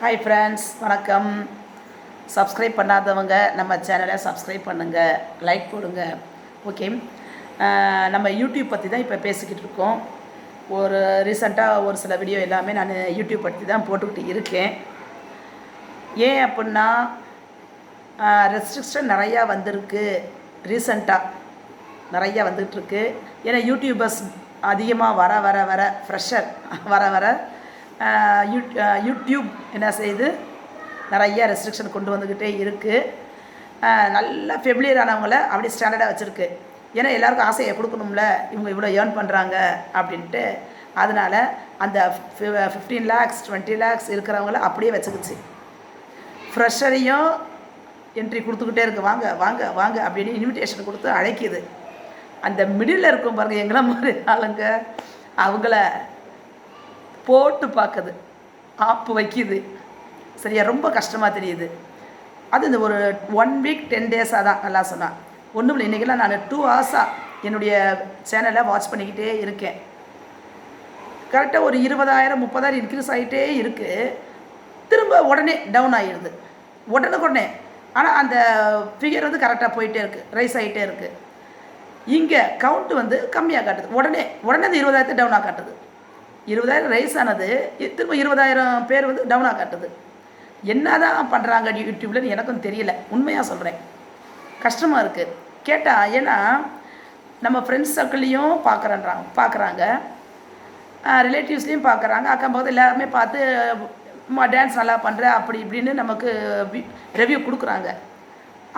Hi friends வணக்கம். Subscribe பண்ணாதவங்க நம்ம சேனலை சப்ஸ்கிரைப் பண்ணுங்கள் லைக் போடுங்க. ஓகே நம்ம யூடியூப் பற்றி தான் இப்போ பேசிக்கிட்டு இருக்கோம். ஒரு ரீசெண்டாக ஒரு சில வீடியோ எல்லாமே நான் யூடியூப் பற்றி தான் போட்டுக்கிட்டு இருக்கேன். ஏன் அப்படின்னா ரெஸ்ட்ரிக்ஷன் நிறையா வந்திருக்கு. ரீசண்டாக நிறையா வந்துகிட்ருக்கு ஏன்னா யூடியூபர்ஸ் அதிகமாக வர வர வர ஃப்ரெஷர் வர வர யூடியூப் என்ன செய்யுது நிறைய ரெஸ்ட்ரிக்ஷன் கொண்டு வந்துக்கிட்டே இருக்குது நல்ல ஃபெமிலியர் ஆனவங்கள அப்படி ஸ்டாண்டர்டாக வச்சுருக்கு. ஏன்னா எல்லாருக்கும் ஆசையை கொடுக்கணும்ல இவங்க இவ்வளோ ஏர்ன் பண்ணுறாங்க அப்படின்ட்டு. அதனால் அந்த ஃபிஃப்டீன் லேக்ஸ் டுவெண்ட்டி லேக்ஸ் இருக்கிறவங்கள அப்படியே வச்சுக்கிச்சு. ஃப்ரெஷரையும் என்ட்ரி கொடுத்துக்கிட்டே இருக்கு. வாங்க வாங்க வாங்க அப்படின்னு இன்விடேஷன் கொடுத்து அழைக்குது. அந்த மிடில் இருக்கும் பாருங்கள் எங்களை மாதிரி ஆளுங்க. அவங்கள போட்டு பார்க்குது. ஆப்பு வைக்கிது. சரியா? ரொம்ப கஷ்டமாக தெரியுது. அது இந்த ஒரு ஒன் வீக் டென் டேஸாக தான் நல்லா சொன்னான் ஒன்றும் இல்லை இன்றைக்கெல்லாம் நான் டூ ஹவர்ஸாக என்னுடைய சேனலை வாட்ச் பண்ணிக்கிட்டே இருக்கேன். கரெக்டாக ஒரு இருபதாயிரம் முப்பதாயிரம் இன்க்ரீஸ் ஆகிட்டே இருக்குது திரும்ப உடனே டவுன் ஆகிடுது உடனுக்குடனே. ஆனால் அந்த ஃபிகர் வந்து கரெக்டாக போயிட்டே இருக்குது ரைஸ் ஆகிட்டே இருக்குது இங்கே கவுண்ட் வந்து கம்மியாக காட்டுது. உடனே உடனே அந்த இருபதாயிரத்தை டவுனாக காட்டுது. இருபதாயிரம் ரைஸ் ஆனது திரும்ப இருபதாயிரம் பேர் வந்து டவுனாக காட்டுது. என்ன தான் பண்ணுறாங்க யூடியூப்லன்னு எனக்கும் தெரியல. உண்மையாக சொல்கிறேன் கஷ்டமாக இருக்குது கேட்டால் ஏன்னா நம்ம ஃப்ரெண்ட்ஸ் சர்க்கிள்லேயும் பார்க்குறன்றாங்க பார்க்குறாங்க ரிலேட்டிவ்ஸ்லேயும் பார்க்குறாங்க அக்கம் பக்கத்தில் எல்லாருமே பார்த்து டான்ஸ் நல்லா பண்ணுற அப்படி இப்படின்னு நமக்கு ரிவ்யூ கொடுக்குறாங்க.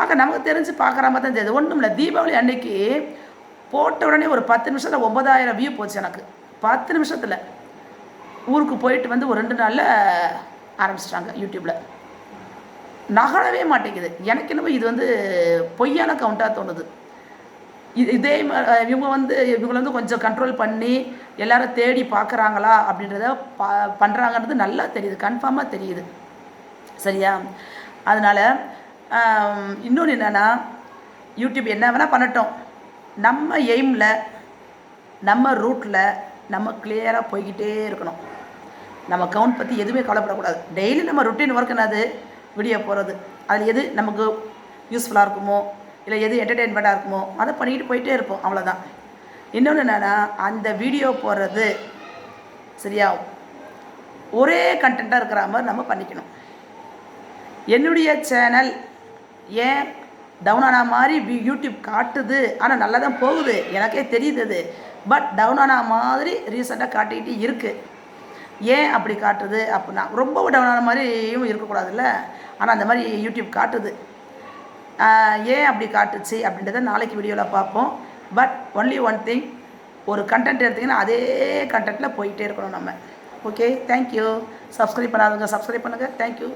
ஆக நமக்கு தெரிஞ்சு பார்க்குற மாதிரி தான் தெரியுது. ஒன்றும் இல்லை. தீபாவளி அன்னைக்கு போட்ட உடனே ஒரு பத்து நிமிஷத்தில் ஒன்பதாயிரம் வியூ போச்சு எனக்கு. பத்து நிமிஷத்தில். ஊருக்கு போயிட்டு வந்து ஒரு ரெண்டு நாளில் ஆரம்பிச்சிட்டாங்க யூடியூப்பில் நகரவே மாட்டேங்குது. எனக்கு என்னமோ இது வந்து பொய்யான கவுண்டாக தோணுது. இது இதே இவங்க வந்து இவங்களை வந்து கொஞ்சம் கண்ட்ரோல் பண்ணி எல்லாரும் தேடி பார்க்குறாங்களா அப்படின்றத பா பண்ணுறாங்கன்றது நல்லா தெரியுது. கன்ஃபார்மாக தெரியுது. சரியா? அதனால் இன்னொன்று என்னென்னா யூடியூப் என்ன வேணால் பண்ணட்டும். நம்ம எய்மில் நம்ம ரூட்டில் நம்ம கிளியராக போய்கிட்டே இருக்கணும். நம்ம கவுண்ட் பற்றி எதுவுமே கவலைப்படக்கூடாது. டெய்லி நம்ம ருட்டீன் ஒர்க் என்னது? வீடியோ போகிறது அதில் எது நமக்கு யூஸ்ஃபுல்லாக இருக்குமோ? இல்லை எது என்டர்டெயின்மெண்ட்டாக இருக்குமோ? அதை பண்ணிக்கிட்டு போயிட்டே இருப்போம். அவ்வளோதான் இன்னொன்று என்னென்னா அந்த வீடியோ போடுறது சரியா? ஒரே கண்டென்ட்டாக இருக்கிற மாதிரி நம்ம பண்ணிக்கணும். என்னுடைய சேனல் ஏன் டவுன் ஆன மாதிரி யூடியூப் காட்டுது? ஆனால் நல்லா தான் போகுது. எனக்கே தெரியுது அது. பட் டவுன் ஆன மாதிரி ரீசெண்டாக காட்டிக்கிட்டு இருக்குது ஏன் அப்படி காட்டுது அப்படின்னா ரொம்ப டவுன் ஆன மாதிரியும் இருக்கக்கூடாதுல்ல? ஆனால் அந்த மாதிரி யூடியூப் காட்டுது. ஏன் அப்படி காட்டுச்சு அப்படின்றத நாளைக்கு வீடியோவில் பார்ப்போம். பட் ஒன்லி ஒன் திங் ஒரு கண்டென்ட் எடுத்திங்கன்னா அதே கண்டென்ட்டில் போயிட்டே இருக்கணும் நம்ம. ஓகே தேங்க்யூ சப்ஸ்கிரைப் பண்ணாதவங்க சப்ஸ்கிரைப் பண்ணுங்கள் தேங்க்யூ